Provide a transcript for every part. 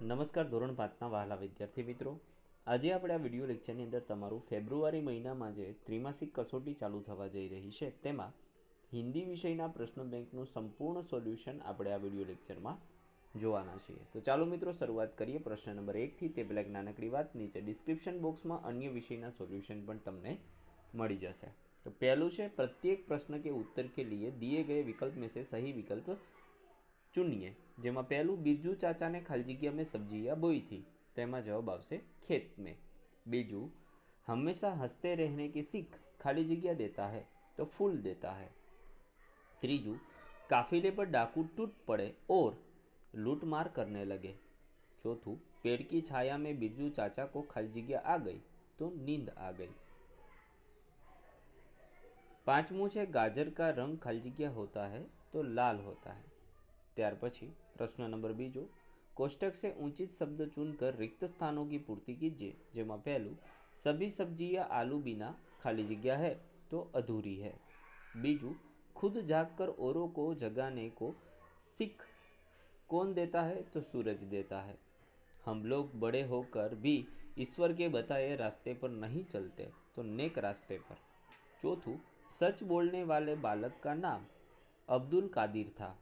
નમસ્કાર ધોરણ પાંચના વહાલા વિદ્યાર્થી મિત્રો. આજે આપણે આ વીડિયો લેક્ચરની અંદર તમારું ફેબ્રુઆરી મહિનામાં જે ત્રિમાસિક કસોટી ચાલુ થવા જઈ રહી છે તેમાં હિન્દી વિષયના પ્રશ્ન બેંકનું સંપૂર્ણ સોલ્યુશન આપણે આ વીડિયો લેક્ચરમાં જોવાના છીએ. તો ચાલો મિત્રો શરૂઆત કરીએ. પ્રશ્ન નંબર એકથી તે પહેલાં નાનકડી વાત. નીચે ડિસ્ક્રિપ્શન બોક્સમાં અન્ય વિષયના સોલ્યુશન પણ તમને મળી જશે. તો પહેલું છે, પ્રત્યેક પ્રશ્ન કે ઉત્તર કે લીએ દિએ ગયે વિકલ્પ મેં સહી વિકલ્પ ચૂનીએ, જેમાં પહેલું બિરજુ ચાચાને ખાલજીકી અમે સબ્જી बोई थी तो यहाँ जवाब આવશે खेत में बीजू हमेशा हँसते रहने की सीख खाली जगह देता है तो फूल देता है ત્રીજું काफिले पर डाकू टूट पड़े और लूटमार करने लगे चौथू पेड़ की छाया में बिरजू चाचा को खाली जगह आ गई तो नींद आ गई पांचवू से गाजर का रंग खाली जगह होता है तो लाल होता है ત્યાર પછી પ્રશ્ન નંબર બીજો कोष्टक से उचित शब्द चुनकर रिक्त स्थानों की पूर्ति कीजिए જેમાં પહેલું सभी सब्जियां आलू बिना खाली जगह है तो अधूरी है बीजू खुद जाग कर औरों को जगाने को सीख कौन देता है तो सूरज देता है हम लोग बड़े होकर भी ईश्वर के बताए रास्ते पर नहीं चलते तो नेक रास्ते पर चौथू सच बोलने वाले बालक का नाम अब्दुल कादिर था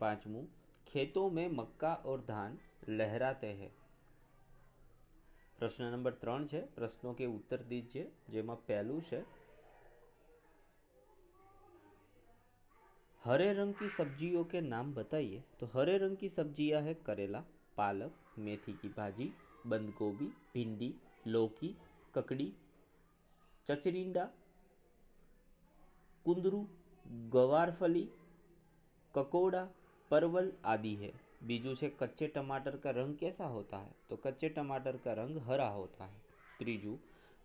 पांचवू खेतों में मक्का और धान लहराते हैं પ્રશ્ન નંબર ત્રણ છે પ્રશ્નો કે ઉત્તર દીજીએ જેમાં પહેલું છે हरे रंग की सब्जियों के नाम बताइए तो हरे रंग की सब्जियां है करेला पालक मेथी की भाजी बंद गोभी भिंडी लौकी ककड़ी चचरिंडा कुंदरू गवारफली ककोड़ा परवल आदि है। बीजू से कच्चे टमाटर का रंग कैसा होता है? तो कच्चे टमाटर का रंग हरा होता है। त्रीजू,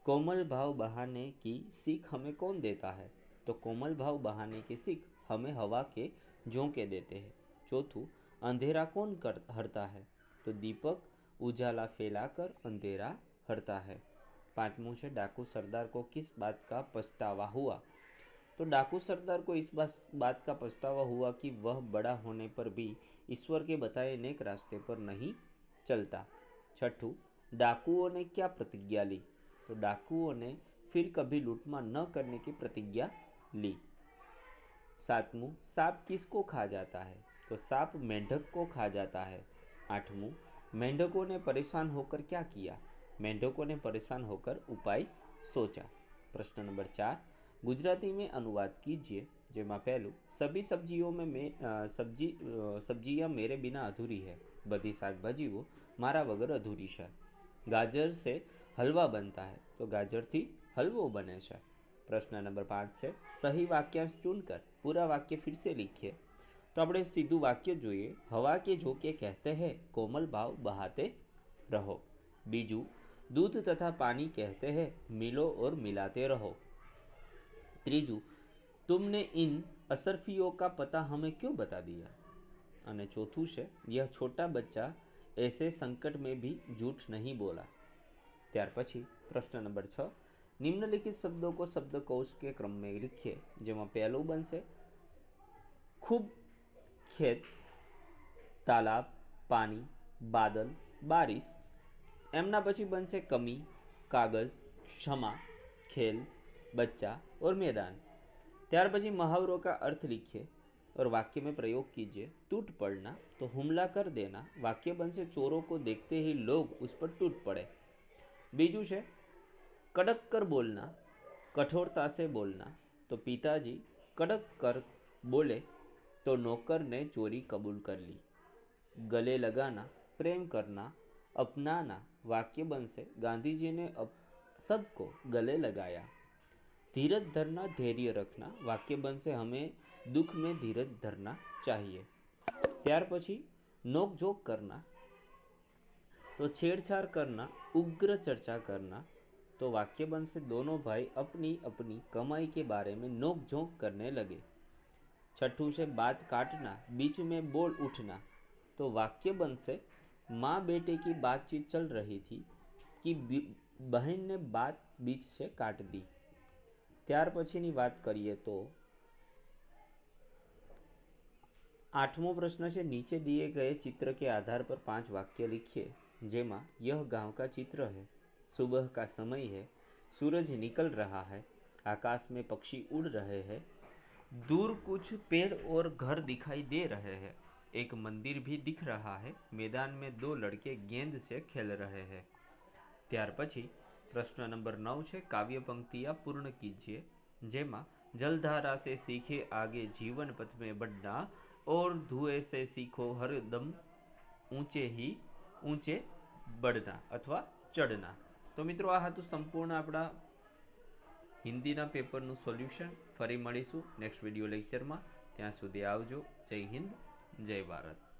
कोमल भाव बहाने की सीख हमें कौन देता है? तो कोमल भाव बहाने की सीख हमें हवा के झोंके देते हैं। चौथू, अंधेरा कौन कर, हरता है? तो दीपक, उजाला फैलाकर अंधेरा हरता है। पांचवों से डाकू सरदार को किस बात का पछतावा हुआ? तो डाकू सरदार को इस बात का पछतावा हुआ कि वह बड़ा होने पर भी ईश्वर के बताए नेक रास्ते पर नहीं चलता। छठू, डाकुओं ने क्या प्रतिज्ञा ली? तो डाकुओं ने फिर कभी लूटमार न करने की प्रतिज्ञा ली। सातमू, सांप किसको खा जाता है? तो सांप मेंढक को खा जाता है। आठमू, मेंढकों ने परेशान होकर क्या किया? मेंढकों ने परेशान होकर उपाय सोचा। प्रश्न नंबर चार गुजराती में अनुवाद कीजिए જેમાં પહેલું સભી સબ્જીઓ में मैं सब्जी सब्जियां मेरे बिना अधूरी है बधी શાકભાજીઓ મારા વગર અધૂરી છે ગાજર से हलवा बनता है तो गाजर थी हलवो बने છે પ્રશ્ન નંબર પાંચ છે સહી વાક્યાંશ ચૂનકર પૂરા વાક્ય फिर से लिखिए तो આપણે સીધું વાક્ય જોઈએ હવા કે જોકે કહેતે હૈ કોમલ ભાવ બહાતે रहो बीजू दूध तथा पानी कहते हैं मिलो और मिलाते रहो ત્રીજું તુમને ઇન અસરફીઓ કા પતા હમેં ક્યું બતા દિયા અને ચોથું છે યહ છોટા બચ્ચા એસે સંકટ મેં ભી જૂઠ નહીં બોલા ત્યાર પછી પ્રશ્ન નંબર છ નિમ્નલિખિત શબ્દો કો શબ્દકોશ કે ક્રમ મેં લિખીએ જેમાં પહેલું બનશે ખૂબ ખેત તાલાબ પાણી બાદલ બારિશ એમના પછી બનશે કમી કાગજ ક્ષમા ખેલ बच्चा और मैदान ત્યાર પછી मुहावरों का अर्थ लिखिए और वाक्य में प्रयोग कीजिए टूट पड़ना तो हमला कर देना वाक्य बन से चोरों को देखते ही लोग उस पर टूट पड़े बीजू है कड़क कर बोलना कठोरता से बोलना तो पिताजी कड़क कर बोले तो नौकर ने चोरी कबूल कर ली गले लगाना प्रेम करना अपनाना वाक्य बन से गांधी जी ने अप सबको गले लगाया धीरज धरना धैर्य रखना वाक्य बन से हमें दुख में धीरज धरना चाहिए ત્યાર પછી नोक झोंक करना तो छेड़छाड़ करना उग्र चर्चा करना तो वाक्य बन से दोनों भाई अपनी अपनी कमाई के बारे में नोक झोंक करने लगे छठू से बात काटना बीच में बोल उठना तो वाक्य बन से माँ बेटे की बातचीत चल रही थी कि बहन ने बात बीच से काट दी ત્યાર પછીની વાત કરીએ તો आठवां प्रश्न છે नीचे दिए गए चित्र के आधार पर पांच वाक्य लिखिए जेमा यह गांव का चित्र है सुबह का समय है सूरज निकल रहा है आकाश में पक्षी उड़ रहे हैं दूर कुछ पेड़ और घर दिखाई दे रहे हैं एक मंदिर भी दिख रहा है मैदान में दो लड़के गेंद से खेल रहे हैं ત્યાર પછી પ્રશ્ન નંબર નવ છે કાવ્ય પંક્તિયા પૂર્ણ કીજીએ જેમાં जलधारा से सीखे आगे जीवन पथ में बढ़ना और धुएं से सीखो हरदम ऊंचे ही ऊंचे बढ़ना अथवा ચડના તો મિત્રો આ હતું સંપૂર્ણ આપણા હિન્દીના પેપરનું સોલ્યુશન ફરી મળીશું નેક્સ્ટ વિડીયો લેક્ચરમાં ત્યાં સુધી આવજો જય હિન્દ જય ભારત